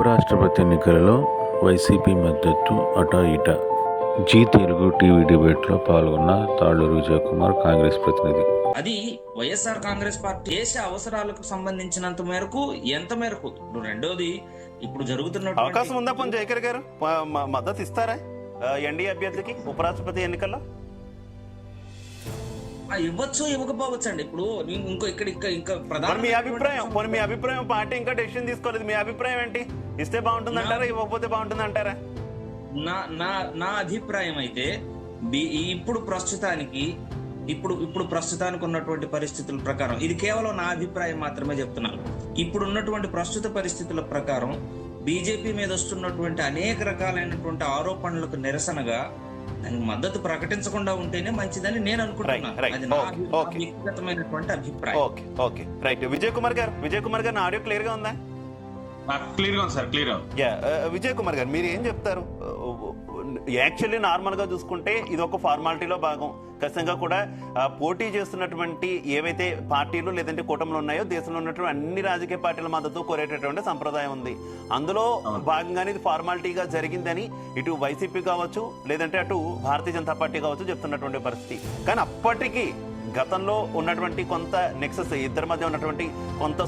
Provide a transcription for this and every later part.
ఉపరాష్ట్రపతి ఎన్నికలలో వైసీపీ మద్దతు అటా ఇటా. జీ తెలుగు టీవీ డిబేట్లో పాల్గొన్న తాళ్ళూరు విజయకుమార్ కాంగ్రెస్ ప్రతినిధి. అది వైఎస్ఆర్ కాంగ్రెస్ పార్టీ దేశ అవసరాలకు సంబంధించినంత మేరకు ఎంత మేరకు? ఇప్పుడు రెండోది ఇప్పుడు జరుగుతున్న అవకాశం ఉందా పోనీ జయకర్ గారు? మద్దతు ఇస్తారా? ఎన్డీఏ అభ్యర్థికి ఉపరాష్ట్రపతి ఎన్నికల్లో? ఇవ్వచ్చు ఇవ్వకపోవచ్చు అండి ఇప్పుడు ఇంకో ఇక్కడ ఇక్కడ ఇంకా ప్రధాన మీ అభిప్రాయం పోనీ మీ అభిప్రాయం పార్టీ ఇంకా డెసిషన్ తీసుకోలేదు. మీ అభిప్రాయం ఏంటి? ఇస్తే బాగుంటుంది అంటారా ఇవ్వకపోతే బాగుంటుంది అంటారా నా నా నా అభిప్రాయం అయితే ఇప్పుడు ప్రస్తుతానికి ఇప్పుడు ఇప్పుడు ప్రస్తుతానికి ఉన్నటువంటి పరిస్థితుల ప్రకారం ఇది కేవలం నా అభిప్రాయం మాత్రమే చెప్తున్నాను. ఇప్పుడు ఉన్నటువంటి ప్రస్తుత పరిస్థితుల ప్రకారం బీజేపీ మీద వస్తున్నటువంటి అనేక రకాలైనటువంటి ఆరోపణలకు నిరసనగా దానికి మద్దతు ప్రకటించకుండా ఉంటేనే మంచిదని నేను అనుకుంటున్నాను. అది. వ్యక్తిగతమైనటువంటి అభిప్రాయం. Okay okay right Vijay Kumar garu Vijay Kumar garu నా ఆడియో క్లియర్గా ఉందా? ఉంది sir clear yeah Vijay Kumar garu మీరు ఏం చెప్తారు? యాక్చువల్లీ నార్మల్గా చూసుకుంటే ఇది ఒక ఫార్మాలిటీలో భాగం. ఖచ్చితంగా కూడా పోటీ చేస్తున్నటువంటి ఏవైతే పార్టీలు లేదంటే కూటములు ఉన్నాయో దేశంలో ఉన్నటువంటి అన్ని రాజకీయ పార్టీల మద్దతు కోరేటటువంటి సంప్రదాయం ఉంది. అందులో. భాగంగానే ఇది ఫార్మాలిటీగా జరిగిందని ఇటు వైసీపీ కావచ్చు లేదంటే అటు భారతీయ జనతా పార్టీ కావచ్చు చెప్తున్నటువంటి పరిస్థితి. కానీ అప్పటికి గతంలో ఉన్నటువంటి కొంత నెక్సెస్ ఇద్దరి మధ్య ఉన్నటువంటి కొంత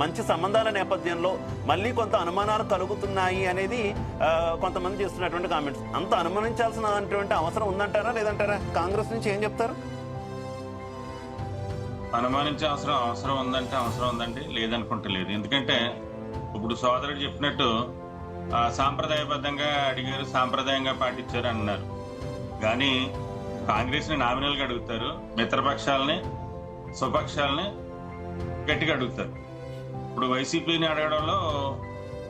మంచి సంబంధాల నేపథ్యంలో మళ్ళీ కొంత అనుమానాలు కలుగుతున్నాయి అనేది కొంతమంది చేస్తున్నటువంటి కామెంట్స్ అంత అనుమానించాల్సినటువంటి అవసరం ఉందంటారా లేదంటారా? కాంగ్రెస్ నుంచి ఏం చెప్తారు? అనుమానించే అవసరం అవసరం ఉందంటే అవసరం ఉందండి లేదనుకుంటే లేదు. ఎందుకంటే ఇప్పుడు సోదరుడు చెప్పినట్టు సాంప్రదాయబద్ధంగా అడిగారు సాంప్రదాయంగా పాటించారు అన్నారు. కానీ కాంగ్రెస్ని నామినల్గా అడుగుతారు మిత్రపక్షాలని స్వపక్షాలని గట్టిగా అడుగుతారు. ఇప్పుడు వైసీపీని అడగడంలో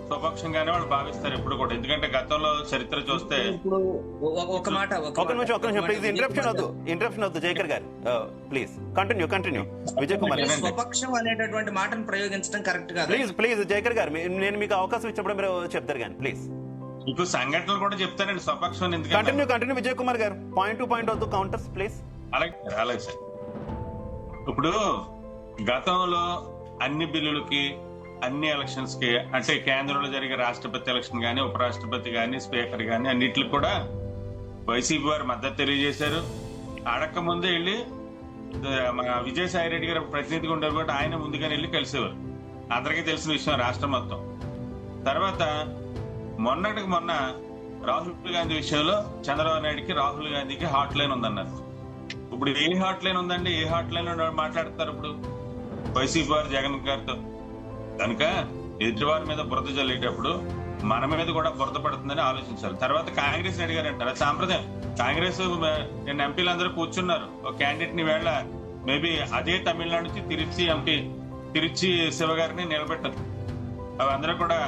స్వపక్షంగానే వాళ్ళు భావిస్తారు ఎప్పుడు కూడా. ఎందుకంటే గతంలో చరిత్ర చూస్తే ఇప్పుడు ఒక- మాట ఒక నిమిషం ఒక నిమిషం ప్లీజ్ ఇంటరప్షన్ వద్దు ఇంటరప్షన్ వద్దు Jayakar garu. Please continue continue Vijay Kumar garu. స్వపక్షం అనేటటువంటి మాటను ప్రయోగించడం కరెక్ట్ కాదు. ప్లీజ్ ప్లీజ్ జయకర్ గారు నేను మీకు అవకాశం ఇచ్చినప్పుడు మీరు చెప్తారు కానీ ప్లీజ్ ఇప్పుడు సంఘటనలు కూడా చెప్తానండి స్వపక్షం continue continue Vijay Kumar garu. Point to point వద్దు కౌంటర్స్ ప్లీజ్ అలాగే సార్ అలాగే సార్. ఇప్పుడు గతంలో అన్ని బిల్లులకి అన్ని ఎలక్షన్స్కి అంటే కేంద్రంలో జరిగే రాష్ట్రపతి ఎలక్షన్ గానీ ఉపరాష్ట్రపతి గానీ స్పీకర్ గానీ అన్నిటికి కూడా వైసీపీ వారు మద్దతు తెలియజేశారు. అడక్క ముందే వెళ్ళి మన విజయసాయి రెడ్డి గారు ప్రతినిధిగా ఉండేవారు కూడా ఆయన ముందుగానే వెళ్ళి కలిసేవారు. అందరికీ తెలిసిన విషయం రాష్ట్రం మొత్తం. తర్వాత మొన్నటికి మొన్న రాహుల్ గాంధీ విషయంలో చంద్రబాబు నాయుడుకి రాహుల్ గాంధీకి హాట్ లైన్ ఉందన్నారు. ఇప్పుడు ఏ హాట్ లైన్ ఉందండి? ఏ హాట్ లైన్ మాట్లాడతారు ఇప్పుడు? వైసీపీ వారు జగన్ గారితో. కనుక ఎదుటివారి మీద బురద జల్లేటప్పుడు మన మీద కూడా బురద పడుతుందని ఆలోచించాలి. తర్వాత కాంగ్రెస్ అడిగారు అంటారు అది సాంప్రదాయం. కాంగ్రెస్ నేను ఎంపీలు అందరూ కూర్చున్నారు. ఒక క్యాండిడేట్ని వేళ మేబీ అదే తమిళనాడు నుంచి తిరుచి ఎంపీ తిరుచి శివ గారిని నిలబెట్టదు అవి అందరూ కూడా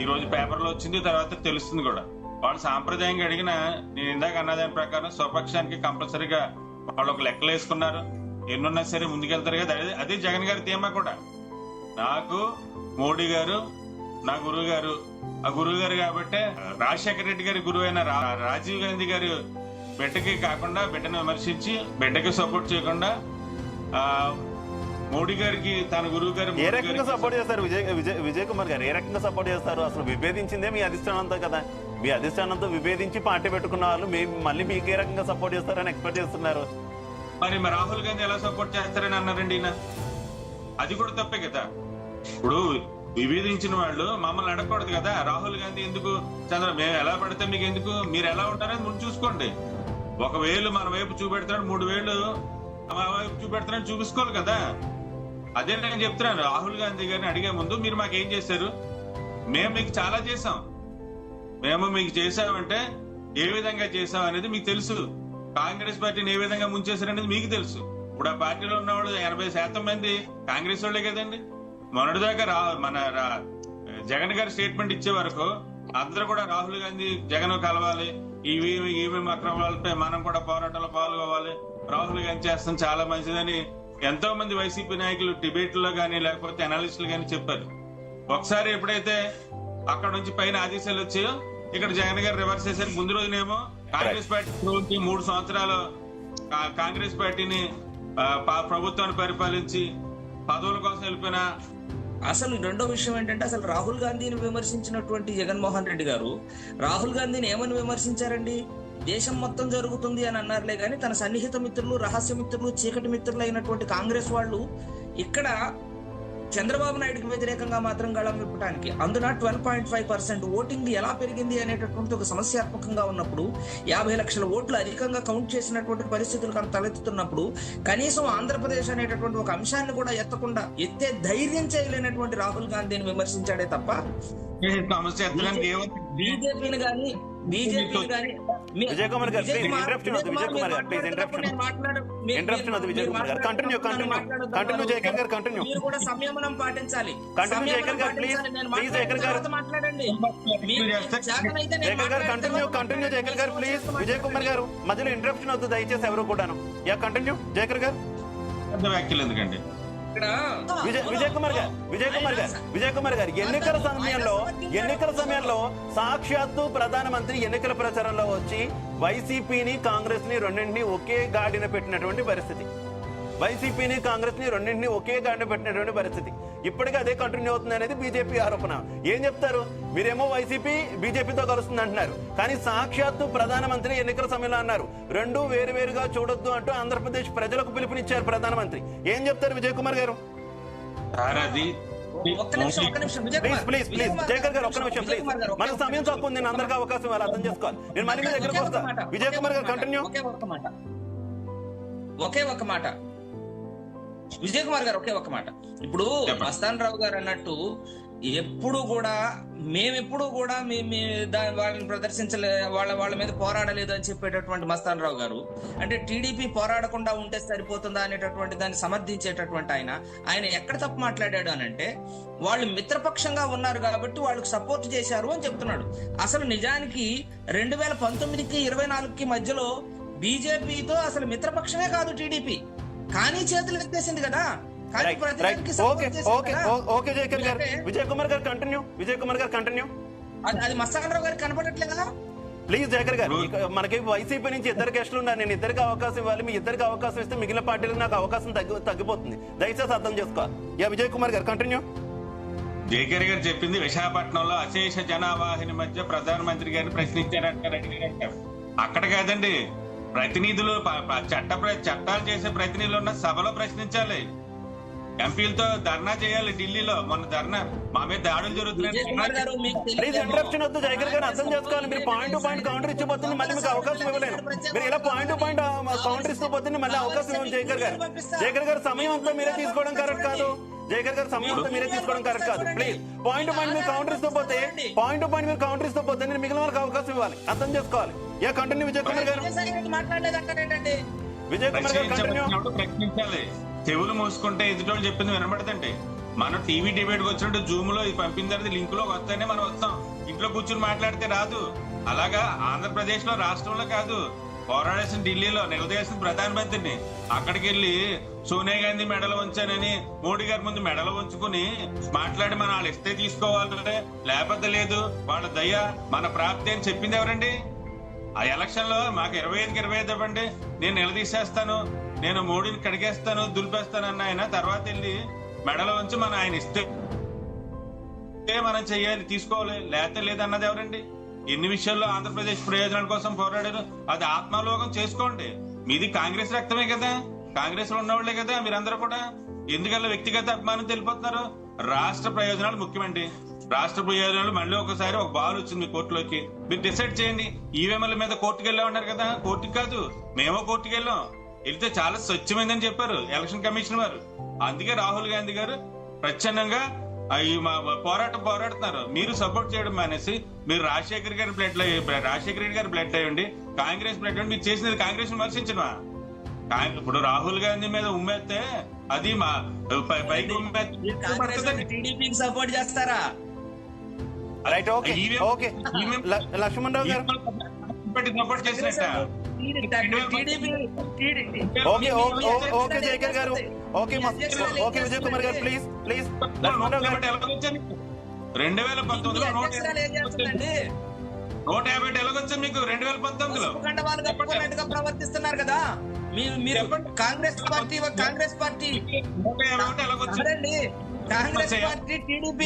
ఈ రోజు పేపర్లో వచ్చింది తర్వాత తెలుస్తుంది కూడా. వాళ్ళు సాంప్రదాయంగా అడిగిన నేను ఇందాక అన్నదాని ప్రకారం స్వపక్షానికి కంపల్సరీగా వాళ్ళు ఒక లెక్కలు వేసుకున్నారు. ఎన్నున్నా సరే ముందుకెళ్తారు కదా అదే అదే జగన్ గారి థీమా కూడా. నాకు మోడీ గారు నా గురువు గారు ఆ గురువు గారు కాబట్టి రాజశేఖర రెడ్డి గారి గురువు అయిన రా- రాజీవ్ గాంధీ గారు బిడ్డకి కాకుండా బిడ్డను విమర్శించి బిడ్డకి సపోర్ట్ చేయకుండా మోడీ గారికి తన గురువు గారు ఏ రకంగా సపోర్ట్ చేస్తారు? విజయ్ విజయ్ విజయ్ కుమార్ గారు ఏ రకంగా సపోర్ట్ చేస్తారు? అసలు విభేదించిందే మీ అధిష్టానంతో కదా. మీ అధిష్టానంతో విభేదించి పార్టీ పెట్టుకున్న వాళ్ళు మీ మళ్ళీ మీకు ఏ రకంగా సపోర్ట్ చేస్తారని ఎక్స్పెక్ట్ చేస్తున్నారు? మరి మరి రాహుల్ గాంధీ ఎలా సపోర్ట్ చేస్తారని అన్నారండి ఈయన? అది కూడా తప్పే కదా. ఇప్పుడు విభేదించిన వాళ్ళు మమ్మల్ని అడగకూడదు కదా. రాహుల్ గాంధీ ఎందుకు? చంద్ర మేము ఎలా పడితే మీకు ఎందుకు? మీరు ఎలా ఉంటారని ముందు చూసుకోండి. ఒక వేలు మన వైపు చూపెడతాడు మూడు వేలు మా వైపు చూపెడతాడని చూపించుకోవాలి కదా. అదే నేను చెప్తున్నాను రాహుల్ గాంధీ గారిని అడిగే ముందు మీరు మాకు ఏం చేశారు? మేము మీకు చాలా చేసాం మేము మీకు చేసామంటే ఏ విధంగా చేసాం అనేది మీకు తెలుసు. కాంగ్రెస్ పార్టీని ఏ విధంగా ముంచేశారనేది మీకు తెలుసు. ఇప్పుడు ఆ పార్టీలో ఉన్నవాడు ఎనభై శాతం మంది కాంగ్రెస్ వాళ్ళే కదండి. మొన్నటిదాకా రా మన రా- జగన్ గారు స్టేట్మెంట్ ఇచ్చే వరకు అందరూ కూడా రాహుల్ గాంధీ జగన్ కలవాలి. ఇవి ఇవి అక్రమాలపై మనం కూడా పోరాటంలో పాల్గొవాలి. రాహుల్ గాంధీ చేస్తాం చాలా మంచిదని ఎంతో మంది వైసీపీ నాయకులు డిబేట్లో కానీ లేకపోతే అనాలిస్టులు కానీ చెప్పారు. ఒకసారి ఎప్పుడైతే అక్కడ నుంచి పైన ఆదేశాలు వచ్చాయో ఇక్కడ జగన్ గారు రివర్స్ చేశారు. ముందు రోజునేమో కాంగ్రెస్ పార్టీ మూడు సంవత్సరాలు కాంగ్రెస్ పార్టీని ప్రభుత్వాన్ని పరిపాలించి పదవుల కోసం వెళ్ళిపోయిన. అసలు రెండో విషయం ఏంటంటే అసలు రాహుల్ గాంధీని విమర్శించినటువంటి జగన్మోహన్ రెడ్డి గారు రాహుల్ గాంధీని ఏమని విమర్శించారండి? దేశం మొత్తం జరుగుతుంది అని అన్నారులే కానీ తన సన్నిహిత మిత్రులు రహస్య మిత్రులు చీకటి మిత్రులు అయినటువంటి కాంగ్రెస్ వాళ్ళు ఇక్కడ చంద్రబాబు నాయుడుకి వ్యతిరేకంగా మాత్రం గళం విప్పడానికి అందున twelve point five percent voting ఎలా పెరిగింది అనేటటువంటి ఒక సమస్యాత్మకంగా ఉన్నప్పుడు యాభై లక్షల ఓట్లు అధికంగా కౌంట్ చేసినటువంటి పరిస్థితులు కనుక తలెత్తుతున్నప్పుడు కనీసం ఆంధ్రప్రదేశ్ అనేటటువంటి ఒక అంశాన్ని కూడా ఎత్తకుండా ఎత్తే ధైర్యం చేయలేనటువంటి రాహుల్ గాంధీని విమర్శించాడే తప్ప బీజేపీని గాని విజయ్ కుమార్ గారు, interruption వద్దు, విజయ్ విజయ్ కుమార్ గారు, వద్దు, విజయ్ కుమార్ గారు. జయకర్ గారు. మీరు కూడా సంయమనం పాటించాలి. జయకర్ జయకర్ మాట్లాడండి. జయకర్ కంటిన్యూ కంటిన్యూ జయకర్ గారు ప్లీజ్ విజయ్ కుమార్ గారు మధ్యలో ఇంటరప్షన్ వద్దు దయచేసి ఎవరు కూడాను. యా కంటిన్యూ జయకర్ గారు. పెద్ద వ్యాఖ్యలు ఎందుకండి? విజయ్ కుమార్ గారు విజయ్ కుమార్ గారు విజయ్ కుమార్ గారు ఎన్నికల సమయంలో ఎన్నికల సమయంలో సాక్షాత్తు ప్రధానమంత్రి ఎన్నికల ప్రచారంలో వచ్చి వైసీపీని కాంగ్రెస్ని రెండింటిని ఒకే గాడిన పెట్టినటువంటి పరిస్థితి. వైసీపీని కాంగ్రెస్ని రెండింటిని ఒకే గాడిన పెట్టినటువంటి పరిస్థితి. ఇప్పటికీ అదే కంటిన్యూ అవుతుంది అనేది బీజేపీ ఆరోపణ. ఏం చెప్తారు? మీరేమో వైసీపీ బీజేపీతో కలుస్తుంది అంటున్నారు. కానీ సాక్షాత్తు ప్రధానమంత్రి ఎన్నికల సమయంలో అన్నారు. రెండు వేరు వేరుగా చూడొద్దు అంటూ ఆంధ్రప్రదేశ్ ప్రజలకు పిలుపునిచ్చారు ప్రధానమంత్రి. ఏం చెప్తారు విజయ్ కుమార్ గారు ఒక్క నిమిషం ప్లీజ్ ప్లీజ్ ప్లీజ్. జయకర్ గారు ఒక్క ప్లీజ్. మన ఒకే సమయం తక్కువ ఉంది నేను అందరికీ అవకాశం ఇవ్వాలి. అర్థం చేసుకోవాలి నేను మళ్ళీ మీ దగ్గరకు వస్తా. విజయ్ కుమార్ గారు కంటిన్యూ. ఒకే ఒకే మాట. విజయ్ కుమార్ గారు ఒకే ఒక్క మాట. ఇప్పుడు. మస్తాన్ రావు గారు అన్నట్టు ఎప్పుడు కూడా మేమెప్పుడు కూడా మీ మీ దా- వాళ్ళని ప్రదర్శించలే వాళ్ళ వాళ్ళ మీద పోరాడలేదు అని చెప్పేటటువంటి మస్తాన్ రావు గారు అంటే టీడీపీ పోరాడకుండా ఉంటే సరిపోతుందా అనేటటువంటి దాన్ని సమర్థించేటటువంటి ఆయన ఆయన ఎక్కడ తప్పు మాట్లాడాడు అని అంటే వాళ్ళు మిత్రపక్షంగా ఉన్నారు కాబట్టి వాళ్ళకి సపోర్ట్ చేశారు అని చెప్తున్నాడు. అసలు నిజానికి రెండు వేల పంతొమ్మిదికి ఇరవై నాలుగుకి మధ్యలో బీజేపీతో అసలు మిత్రపక్షమే కాదు టీడీపీ. కానీ చేతులు ఎత్తేసింది కదా. ఓకే కదా. జయకర్ గారు. విజయ్ కుమార్ గారు కంటిన్యూ విజయ్ కుమార్ గారు కంటిన్యూ అది- అది మస్తాన్ రావు గారికి కనపడట్లేదా? ప్లీజ్ జయకర్ గారు మనకి వైసీపీ నుంచి ఇద్దరు గెస్టులు ఉన్నారు. నేను ఇద్దరికి అవకాశం ఇవ్వాలి మీ ఇద్దరికి అవకాశం ఇస్తే మిగిలిన పార్టీలకు నాకు అవకాశం తగ్గి తగ్గిపోతుంది. దయచేసి అర్థం చేసుకోవాలి. యా విజయ్ కుమార్ గారు కంటిన్యూ జేకేర్ గారు చెప్పింది విశాఖపట్నంలో అశేష జనావాహిని మధ్య ప్రధానమంత్రి గారిని ప్రశ్నించారంట రెడ్డి గారు అంటారు. అక్కడ కాదండి. ప్రతినిధులు చట్ట చట్టాలు చేసే ప్రతినిధులు ఉన్న సభలో ప్రశ్నించాలి. ఎంపీలతో ధర్నా చేయాలి ఢిల్లీలో. మొన్న ధర్నా మా మీద దాడులు జరుగుతున్నాయి జయకర్ గారు అర్థం చేసుకోవాలి. మీరు పాయింట్ టు పాయింట్ కౌంటర్ ఇచ్చిపోతుంది మళ్ళీ మీకు అవకాశం ఇవ్వలేను మీరు ఇలా పాయింట్ టు పాయింట్ కౌంటర్ ఇస్తూ పోతుంది మళ్ళీ అవకాశం ఇవ్వండి జయకర్ గారు. జయకర్ గారు సమయం అంతా మీరే తీసుకోవడం కరెక్ట్ కాదు. జయకర్ గారు సమయం అంతా మీరే తీసుకోవడం కరెక్ట్ కాదు. ప్లీజ్ పాయింట్ టు పాయింట్ మీరు కౌంటర్ ఇస్తూ పోతే పాయింట్ టు పాయింట్ మీరు కౌంటర్ ఇస్తూ పోతే నేను మిగిలిన వాళ్ళకి అవకాశం ఇవ్వాలి. అర్థం చేసుకోవాలి. యా కంటిన్యూ విజయ్ కుమార్ గారు. విజయ్ కుమార్ గారు కంటిన్యూ ప్రశ్నించాలి. చెవులు మూసుకుంటే ఎదుటోళ్ళు చెప్పింది వినబడదండి. మనం టీవీ డిబేట్కి వచ్చినట్టు జూమ్లో ఇది పంపిన తర్వాత లింక్లో వస్తేనే మనం వస్తాం. ఇంట్లో కూర్చుని మాట్లాడితే రాదు. అలాగా ఆంధ్రప్రదేశ్లో రాష్ట్రంలో కాదు. పోరాడేసిన ఢిల్లీలో నిలదీసిన ప్రధానమంత్రిని అక్కడికి వెళ్ళి సోనియా గాంధీ మెడలు ఉంచానని మోడీ గారి ముందు మెడలు ఉంచుకుని మాట్లాడి మన వాళ్ళు ఇస్తే తీసుకోవాలి లేకపోతే లేదు. వాళ్ళ దయ మన ప్రాప్తి అని చెప్పింది ఎవరండి? ఆ ఎలక్షన్లో మాకు ఇరవై ఐదుకి ఇరవై ఐదు ఇవ్వండి. నేను నిలదీసేస్తాను. నేను మోడీని కడిగేస్తాను దులిపేస్తాను అన్న ఆయన తర్వాత వెళ్ళి మెడలో ఉంచి మనం ఆయన ఇస్తే ఇస్తే మనం చెయ్యాలి తీసుకోవాలి. లేకపోతే లేదన్నది ఎవరండి? ఎన్ని విషయాల్లో ఆంధ్రప్రదేశ్ ప్రయోజనాల కోసం పోరాడారు. అది ఆత్మాలోకం చేసుకోండి. మీది కాంగ్రెస్ రక్తమే కదా. కాంగ్రెస్లో ఉన్నవాళ్ళే కదా మీరందరూ కూడా. ఎందుకల్లా వ్యక్తిగత అభిమానం తెలిపోతున్నారు? రాష్ట్ర ప్రయోజనాలు ముఖ్యమండి. రాష్ట్ర ప్రయోజనాలు మళ్ళీ ఒకసారి ఒక బాల్ వచ్చింది మీ కోర్టులోకి. మీరు డిసైడ్ చేయండి. ఈవీఎంల మీద కోర్టుకు వెళ్ళా ఉన్నారు కదా? కోర్టుకి కాదు. మేమో కోర్టుకి వెళ్ళాం వెళ్తే చాలా స్వచ్ఛమైందని చెప్పారు ఎలక్షన్ కమిషన్ వారు. అందుకే రాహుల్ గాంధీ గారు ప్రచ్ఛన్నంగా మా పోరాటం పోరాడుతున్నారు. మీరు సపోర్ట్ చేయడం మానేసి మీరు రాజశేఖర్ గారి బ్లడ్ రాజశేఖర రెడ్డి గారి బ్లడ్ అయ్యండి కాంగ్రెస్ బ్లడ్ అయ్యండి మీరు చేసినది కాంగ్రెస్ విమర్శించడమా? ఇప్పుడు రాహుల్ గాంధీ మీద ఉమ్మేస్తే అది మా పై- పైకి ఉమ్మేస్తే టీడీపీకి సపోర్ట్ చేస్తారా? Right okay okay Lakshman Rao garu. Support చేసినట్ట? TDP okay okay okay, okay Jayakar garu. Okay Mann- okay Vijay Kumar garu please please Laxman Rao గారు. రెండు వేల పంతొమ్మిదిలో నూట యాభై ఒకటి ఎలాగొచ్చాయి మీకు రెండు వేల పంతొమ్మిదిలో. ప్రవర్తిస్తున్నారు కదా? మీరు మీరు కాంగ్రెస్ పార్టీ కాంగ్రెస్ పార్టీ నూట యాభై అదండి. Congress party TDP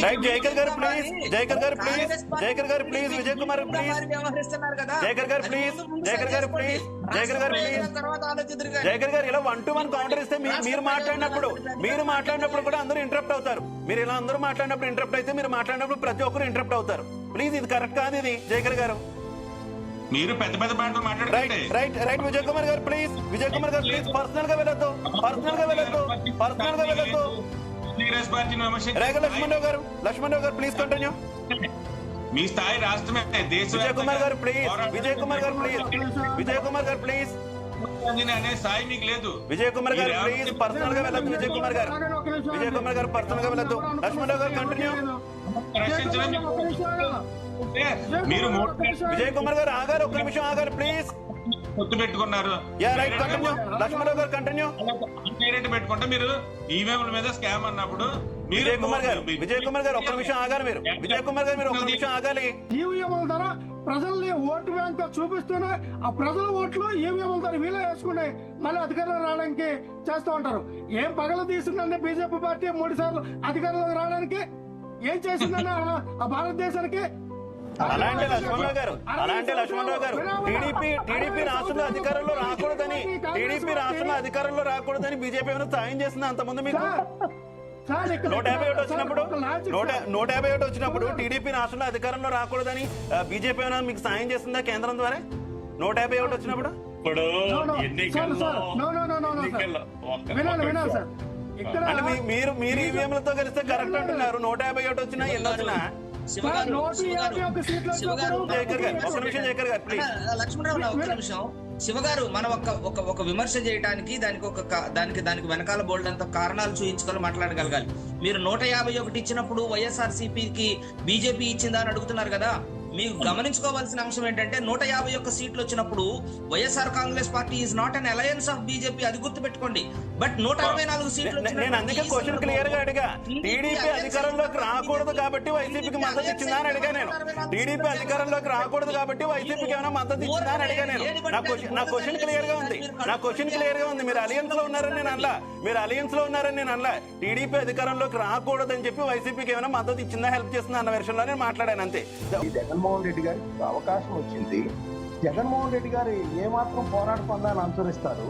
garu please Jayakar garu please Jayakar గారు ప్లీజ్ విజయ్ కుమార్ ప్లీజ్. వ్యవహరిస్తున్నారు కదా? జయకర్ గారు అది ప్లీజ్ ముందు ముందు జయకర్ గారు చేసుకోండి. ప్లీజ్ జయకర్ గారు రాష్ట్ర ప్లీజ్. ప్రయోజనాల తర్వాత ఆలోచిద్దరు కానీ. జయకర్ గారు ఇలా వన్ టు వన్ కౌంటర్ ఇస్తే మీరు మాట్లాడినప్పుడు మీరు మాట్లాడినప్పుడు కూడా అందరూ ఇంటరప్ట్ అవుతారు. మీరు ఇలా అందరూ మాట్లాడినప్పుడు ఇంటరప్ట్ అయితే మీరు మాట్లాడినప్పుడు ప్రతి ఒక్కరు ఇంటరప్ట్ అవుతారు. ప్లీజ్ ఇది కరెక్ట్ కాదు ఇది జయకర్ గారు. మీరు పెద్ద పెద్ద మాటలు right right right Vijay Kumar garu please Vijay Kumar గారు ప్లీజ్ పర్సనల్గా వెళ్ళొద్దు పర్సనల్గా వెళ్ళొద్దు పర్సనల్గా వెళ్ళొద్దు. కాంగ్రెస్ పార్టీని లక్ష్మణరావు గారు లక్ష్మణరావు గారు ప్లీజ్ కంటిన్యూ మీ స్థాయి రాష్ట్రమే దేశ విజయ్ కుమార్ గారు ప్లీజ్ విజయ్ కుమార్ గారు ప్లీజ్ విజయ్ కుమార్ గారు ప్లీజ్ అనే స్థాయి మీకు లేదు. విజయ్ కుమార్ గారు ప్లీజ్ పర్సనల్గా వెళ్ళొద్దు విజయ్ కుమార్ గారు. విజయ్ కుమార్ గారు పర్సనల్గా వెళ్ళొద్దు. లక్ష్మణరావు గారు కంటిన్యూ మీరు విజయ్ కుమార్ గారు ఆగారు ఒక్క నిమిషం ఆగారు ప్లీజ్ పొత్తు పెట్టుకున్నారు. యా రైట్ కంటిన్యూ లక్ష్మణరావు గారు కంటిన్యూ డైరెక్ట్ పెట్టుకుంటే మీరు ఈవీఎంల మీద స్కామ్ అన్నప్పుడు మీరు విజయ్ కుమార్ గారు విజయ్ కుమార్ గారు ఒక్క నిమిషం ఆగారు మీరు. విజయ్ కుమార్ గారు మీరు ఒక్క నిమిషం ఆగాలి. ఈవీఎంల ద్వారా ప్రజల్ని ఓటు బ్యాంక్గా చూపిస్తూనే ఆ ప్రజల ఓట్లు ఈవీఎంల ద్వారా వీళ్ళే వేసుకుని మళ్ళీ అధికారంలో రావడానికి చేస్తూ ఉంటారు. ఏం పగల తీసిందండి బీజేపీ పార్టీ మూడు సార్లు అధికారంలోకి రావడానికి? ఏం చేసిందని ఆ భారతదేశానికి? అలాంటి లక్ష్మణరావు గారు అలాంటి లక్ష్మణరావు గారు టీడీపీ టీడీపీ రాష్ట్రంలో అధికారంలో రాకూడదని టీడీపీ రాష్ట్రంలో అధికారంలో రాకూడదని బీజేపీ ఏమైనా సాయం చేసింది అంతకుముందు మీకు? నూట యాభై ఒకటి వచ్చినప్పుడు నూట. నూట యాభై ఒకటి వచ్చినప్పుడు టీడీపీ రాష్ట్రంలో అధికారంలో రాకూడదని బీజేపీ ఏమైనా మీకు సాయం చేసిందా కేంద్రం ద్వారా? నూట యాభై ఒకటి వచ్చినప్పుడు? ఇప్పుడు ఎన్నికల్లో మీరు మీరు ఈవీఎంలతో కలిస్తే కరెక్ట్ అంటున్నారు. నూట యాభై ఒకటి వచ్చినా ఎన్ని వచ్చినా? శివ సార్, గారు, నూట శివ గారు, యాభై ఒక్క సీట్లు శివ గారు, వచ్చినప్పుడు జయకర్ గారు ఒక నిమిషం జయకర్ గారు ప్లీజ్ అన్న, లక్ష్మణరావు నా ఒక్క నిమిషం. శివ గారు మనం ఒక ఒక ఒక విమర్శ చేయడానికి దానికి ఒక దానికి దానికి వెనకాల బోల్డ్ అంత కారణాలు చూపించుకొని మాట్లాడగలగాలి. మీరు నూట యాభై ఒకటి ఇచ్చినప్పుడు వైఎస్ఆర్ సిపికి బీజేపీ ఇచ్చిందా అని అడుగుతున్నారు కదా? మీరు గమనించుకోవాల్సిన అంశం ఏంటంటే నూట యాభై ఒక్క సీట్లు వచ్చినప్పుడు YSR Congress party is not an alliance of BJP అది గుర్తు పెట్టుకోండి బట్ నూట అరవై నాలుగు సీట్లు నేను అందుకే క్వశ్చన్ క్లియర్గా అడిగా. టీడీపీ అధికారంలోకి రాకూడదు కాబట్టి వైసీపీకి మద్దతు ఇచ్చిందా అని అడిగా నేను. టీడీపీ అధికారంలోకి రాకూడదు కాబట్టి వైసీపీకి ఏమైనా మద్దతు ఇచ్చిందా అని అడిగా నేను. నా క్వశ్చన్ క్లియర్గా ఉంది. నా క్వశ్చన్ క్లియర్గా ఉంది. మీరు అలయన్స్లో ఉన్నారని నేను అనలా మీరు అలయన్స్లో ఉన్నారని నేను అనలా టీడీపీ అధికారంలోకి రాకూడదు అని చెప్పి వైసీపీకి ఏమైనా మద్దతు ఇచ్చిందా హెల్ప్ చేస్తుందా అన్న విషయంలో నేను మాట్లాడాను అంతే. జగన్మోహన్ రెడ్డి గారికి అవకాశం వచ్చింది. జగన్మోహన్ రెడ్డి గారు ఏమాత్రం పోరాట పొందాలని అనుసరిస్తారు?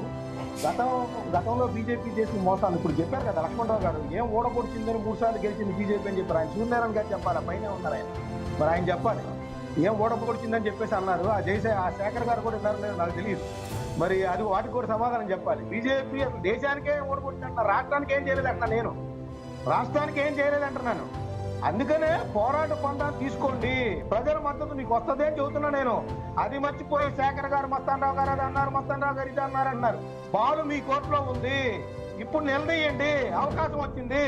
గతం గతంలో బీజేపీ చేసిన మోసాలు ఇప్పుడు చెప్పారు కదా లక్ష్మణరావు గారు ఏం ఓడగొడిచిందని మూడు సార్లు గెలిచింది బీజేపీ అని చెప్పారు. ఆయన సూర్యనారాయణ గారు చెప్పాలి? పైన ఉన్నారు ఆయన. మరి ఆయన చెప్పాలి. ఏం ఓడగొడిచిందని చెప్పేసి అన్నారు. ఆ జయశే ఆ శేఖర్ గారు కూడా ఉన్నారు లేదు నాకు తెలియదు. మరి అది వాటికి కూడా సమాధానం చెప్పాలి. బీజేపీ దేశానికే దేశానికే ఓడగొట్టినట్టు రాష్ట్రానికి ఏం చేయలేదు అంటున్నా నేను? రాష్ట్రానికి ఏం చేయలేదు అంటున్నాను అందుకనే పోరాట పందాన్ని తీసుకోండి. ప్రజల మద్దతు మీకు వస్తుంది అని చెబుతున్నా నేను. అది మర్చిపోయి శేఖర్ గారు మస్తానరావు గారు అది అన్నారు మస్తాన్ రావు గారు ఇది అన్నారు అన్నారు బాలు మీ కోర్టులో ఉంది. ఇప్పుడు నిలదీయండి. అవకాశం వచ్చింది.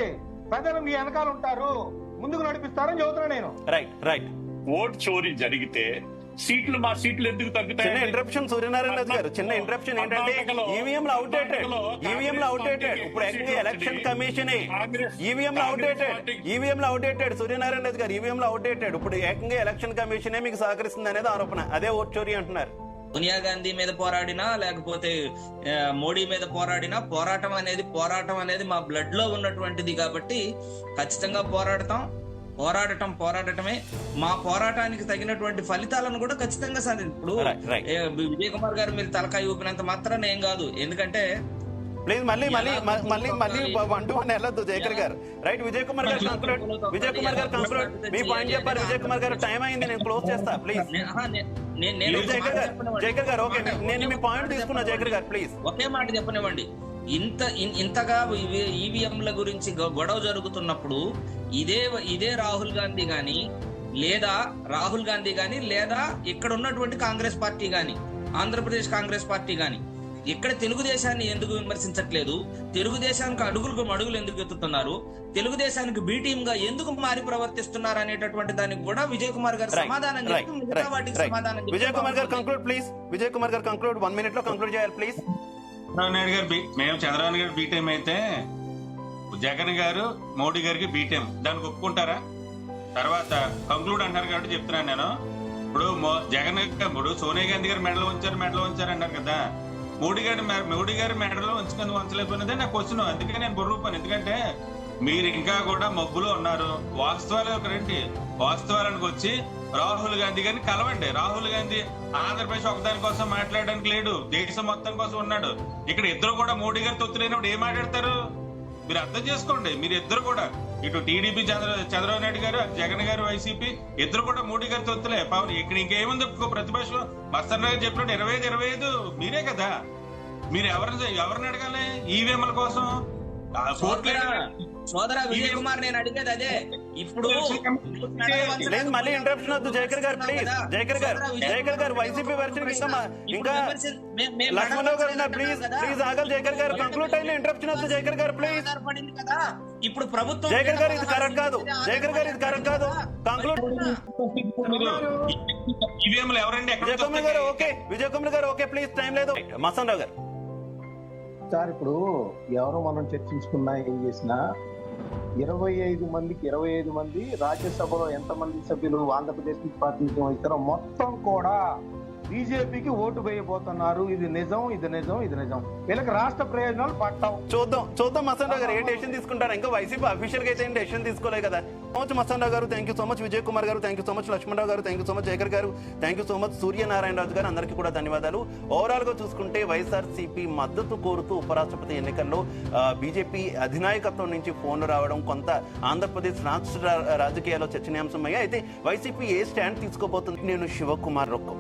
ప్రజలు మీ వెనకాల ఉంటారు. ముందుకు నడిపిస్తారని చెబుతున్నా నేను. రైట్ రైట్ ఓట్ చోరీ జరిగితే సీట్లు మా సీట్లు ఎందుకు చిన్న తగ్గుతాయి ఇంటరప్షన్ సూర్యనారాయణ రాజు గారు చిన్న ఇంటరప్షన్ ఏంటంటే ఈవీఎం లో అవుట్డేటెడ్ ఈవీఎం లో అవుట్డేటెడ్ ఇప్పుడు ఏకంగా ఎలక్షన్ కమిషన్ ఈవీఎం లో అవుట్డేటెడ్ ఈవీఎం లో అవుట్డేటెడ్ సూర్యనారాయణ రాజు గారు ఈవీఎం లో అవుట్డేటెడ్ ఇప్పుడు ఏకంగా ఎలక్షన్ కమిషనే మీకు సహకరిస్తుంది అనేది ఆరోపణ. అదే ఓట్ చోరీ అంటున్నారు. సోనియా గాంధీ మీద పోరాడినా లేకపోతే మోడీ మీద పోరాడినా పోరాటం అనేది పోరాటం అనేది మా బ్లడ్లో ఉన్నటువంటిది కాబట్టి ఖచ్చితంగా పోరాడతాం. పోరాడటం పోరాడటమే. మా పోరాటానికి తగినటువంటి ఫలితాలను కూడా ఖచ్చితంగా సాధి ఇప్పుడు విజయ్ కుమార్ గారు మీరు తలకాయ ఊపినంత మాత్రాన ఏం కాదు. ఎందుకంటే ప్లీజ్ మళ్ళీ మళ్ళీ మళ్ళీ మళ్ళీ వన్ టు వన్ వెళ్ళొద్దు జయకర్ గారు. రైట్ విజయ్ కుమార్ గారు కంక్లూడ్ విజయ్ కుమార్ గారు కంక్లూడ్ మీ పాయింట్ చెప్పారు విజయ్ కుమార్ గారు. టైం అయింది నేను క్లోజ్ చేస్తా ప్లీజ్ జయకర్ గారు. జయకర్ గారు ఓకే. నేను మీ పాయింట్ తీసుకున్నా జయకర్ గారు ప్లీజ్ ఒకే మాట చెప్పనివ్వండి. ఇంత ఇంతగా ఈవీఎంల గురించి గొడవ జరుగుతున్నప్పుడు ఇదే ఇదే రాహుల్ గాంధీ గాని లేదా రాహుల్ గాంధీ గాని లేదా ఇక్కడ ఉన్నటువంటి కాంగ్రెస్ పార్టీ గాని ఆంధ్రప్రదేశ్ కాంగ్రెస్ పార్టీ గాని ఇక్కడ తెలుగుదేశాన్ని ఎందుకు విమర్శించట్లేదు? తెలుగుదేశానికి అడుగులకు అడుగులు ఎందుకు ఎత్తుతున్నారు? తెలుగుదేశానికి బి టీమ్గా ఎందుకు మారి ప్రవర్తిస్తున్నారు అనేటటువంటి దానికి కూడా విజయ్ కుమార్ గారు సమాధానం వాటికి విజయ్ కుమార్ గారు. Conclude please Vijay Kumar garu conclude one మినిట్లో కంక్లూడ్ చేయాలి ప్లీజ్ నాయుడు గారు మేము చంద్రబాబు గారు బీటైం అయితే జగన్ గారు మోడీ గారికి బీటైం. దానికి ఒప్పుకుంటారా? తర్వాత కంక్లూడ్ అంటారు కాబట్టి చెప్తున్నాను నేను. ఇప్పుడు మో- జగన్ ఇప్పుడు సోనియా గాంధీ గారు మెడలో ఉంచారు మెడలో ఉంచారు అన్నారు కదా. మోడీ గారి మె- మోడీ గారి మెడలో ఉంచుకుని ఉంచలేకపోయినదే నా క్వశ్చన్ అందుకే నేను బుర్రూపాను ఎందుకంటే మీరు ఇంకా కూడా మబ్బులో ఉన్నారు. వాస్తవాలు ఒక రండి. వాస్తవాలకు వచ్చి రాహుల్ గాంధీ గారిని కలవండి. రాహుల్ గాంధీ ఆంధ్రప్రదేశ్ ఒకదాని కోసం మాట్లాడడానికి లేడు. దేశం మొత్తం కోసం ఉన్నాడు. ఇక్కడ ఇద్దరు కూడా మోడీ గారి తొత్తులేనప్పుడు ఏం మాట్లాడతారు? మీరు అర్థం చేసుకోండి మీరు ఇద్దరు కూడా. ఇటు టీడీపీ చంద్ర చంద్రబాబు నాయుడు గారు జగన్ గారు వైసీపీ ఇద్దరు కూడా మోడీ గారి తొత్తులే. పవన్ ఇక్కడ ఇంకేముంది? ఇంకో ప్రతిపక్షం. మస్తన్ గారు చెప్పినట్టు ఇరవై ఐదు ఇరవై ఐదు మీరే కదా. మీరు ఎవరిని ఎవరిని అడగాలి? ఈవీఎంల కోసం? సోదర విజయ్ కుమార్ నేను అడిగేది అదే. ఇప్పుడు లేదు మళ్ళీ ఇంటరప్షన్ వద్దు. జయకర్ గారు ప్లీజ్ జయకర్ గారు జయకర్ గారు వైసీపీ వర్షన్ ఇంకా ఇంకా లక్ష్మణరావు గారు ప్లీజ్ ప్లీజ్ ఆగల్ జయకర్ గారు కంక్లూడ్ అయిన ఇంటరప్షన్ వద్దు. జయకర్ గారు ప్లీజ్ కదా. ఇప్పుడు ప్రభుత్వం జయకర్ గారు ఇది కరెక్ట్ కాదు. జయకర్ గారు ఇది కరెక్ట్ కాదు. కంక్లూడ్ విజయ్ కుమార్ గారు ఓకే. విజయ్ కుమార్ గారు ఓకే ప్లీజ్ టైం లేదు. మసన్ రావు గారు. సార్ ఇప్పుడు ఎవరు మనం చర్చించుకున్నా ఏం చేసినా ఇరవై ఐదు మందికి ఇరవై ఐదు మంది రాజ్యసభలో ఎంతమంది సభ్యులు ఆంధ్రప్రదేశ్ నుంచి ప్రాతినిధ్యం వహిస్తారో మొత్తం కూడా బీజేపీకి ఓటు వేయబోతున్నారు. ఇది నిజం ఇది నిజం ఇది నిజం. వీళ్ళకి రాష్ట్ర ప్రయోజనాలు పట్టవు. చూద్దాం చూద్దాం మసన్ గారు ఏ డెసిషన్ తీసుకుంటారు? ఇంకా వైసీపీ అఫీషియల్గా అయితే ఏం డెసిషన్ తీసుకోలేదు కదా. So much Masan garu thank you so much Vijay Kumar garu thank you so much Lakshmana Rao garu thank you so much Jayakar garu thank you so much Suryanarayana Raju garu అందరికీ కూడా ధన్యవాదాలు. ఓవరాల్గా చూసుకుంటే YSR CP మద్దతు కోరుతూ ఉపరాష్ట్రపతి ఎన్నికల్లో BJP అధినాయకత్వం నుంచి ఫోన్లు రావడం కొంత ఆంధ్రప్రదేశ్ రాష్ట్ర రాజకీయాల్లో చర్చనీయాంశం అయ్యాయి అయితే వైసీపీ ఏ స్టాండ్ తీసుకోబోతుంది? నేను శివకుమార్ రొక్కం.